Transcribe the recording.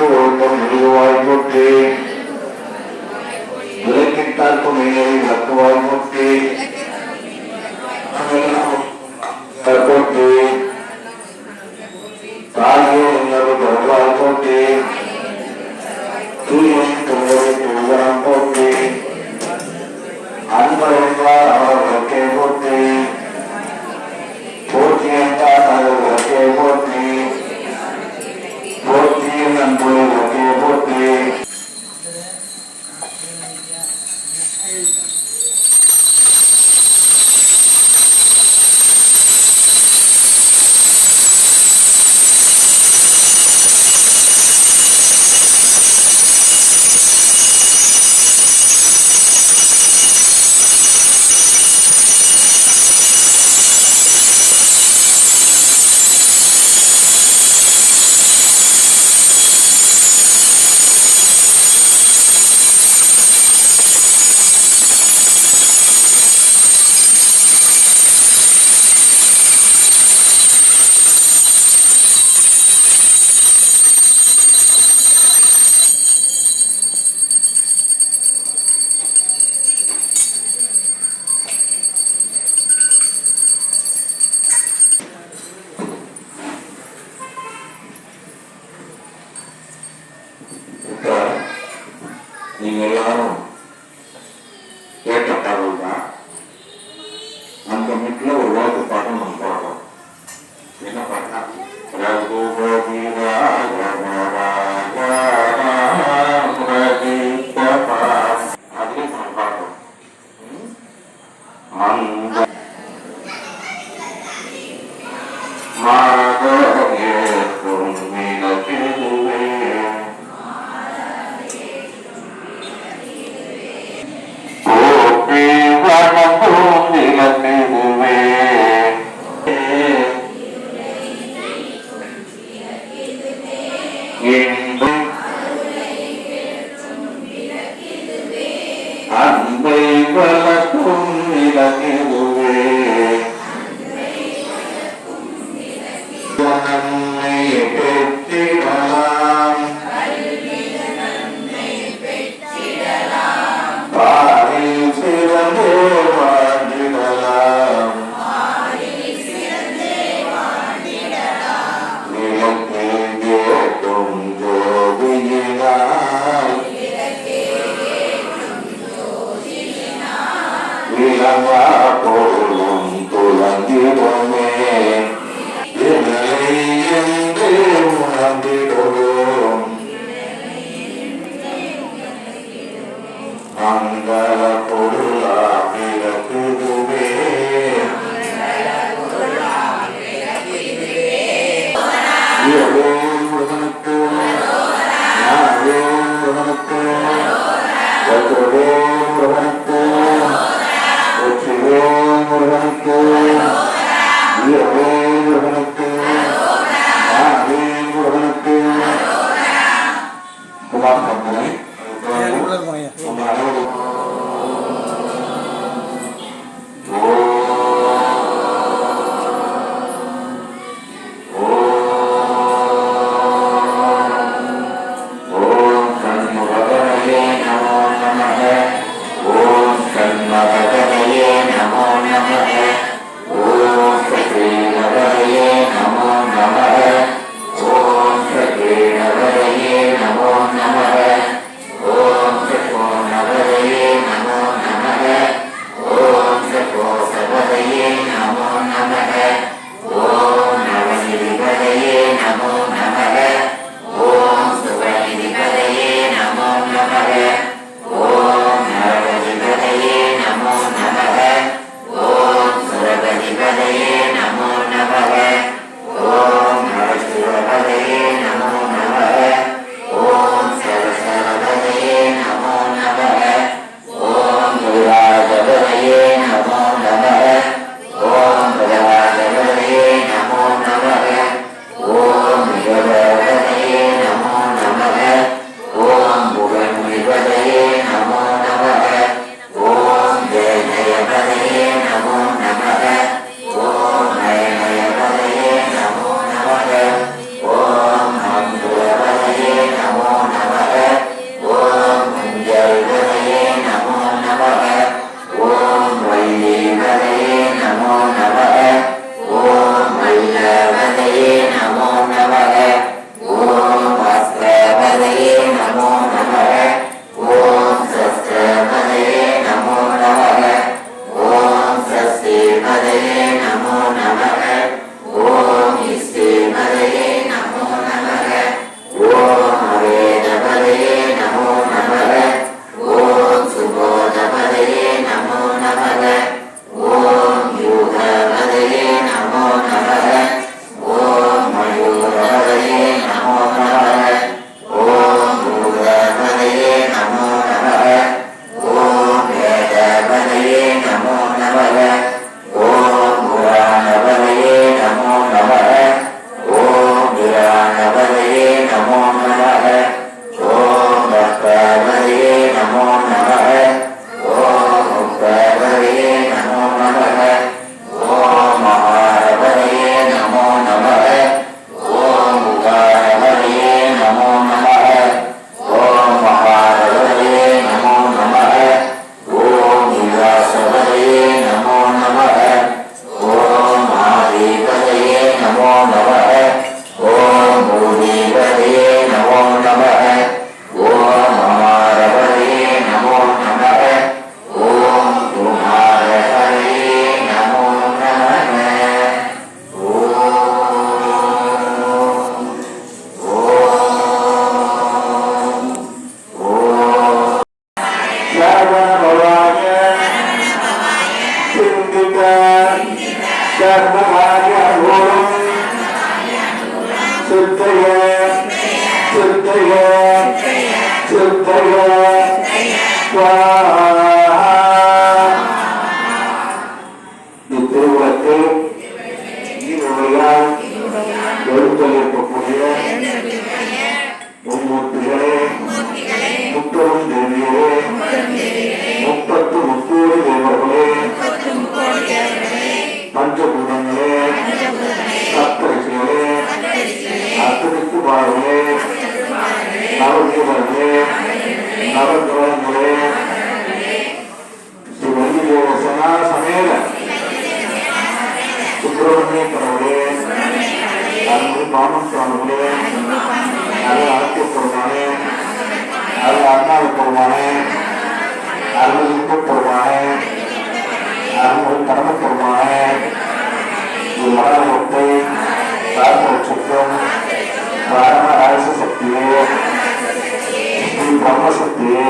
কোন নির্ভয় করতে লেকিন তার কোন তারপর நீங்கள் எல்லாரும் அன்பை வளர்க்கும் இலங்கு மங்கள பொருளா விளக்குதுவே பிரகனுக்கு பிரகனுக்கு பிரகனுக்கு Manolo. சித்தைய சித்தைய சித்தைய அருள் அண்ணாவு பெருமானே அருள் இன்ப பெருமானே அருள் கடமை பெருமானே மரணத்தை சுத்தம் பிராண ராஜ சக்தியே ஸ்ரீ பிரம்ம சக்தியே எங்கள்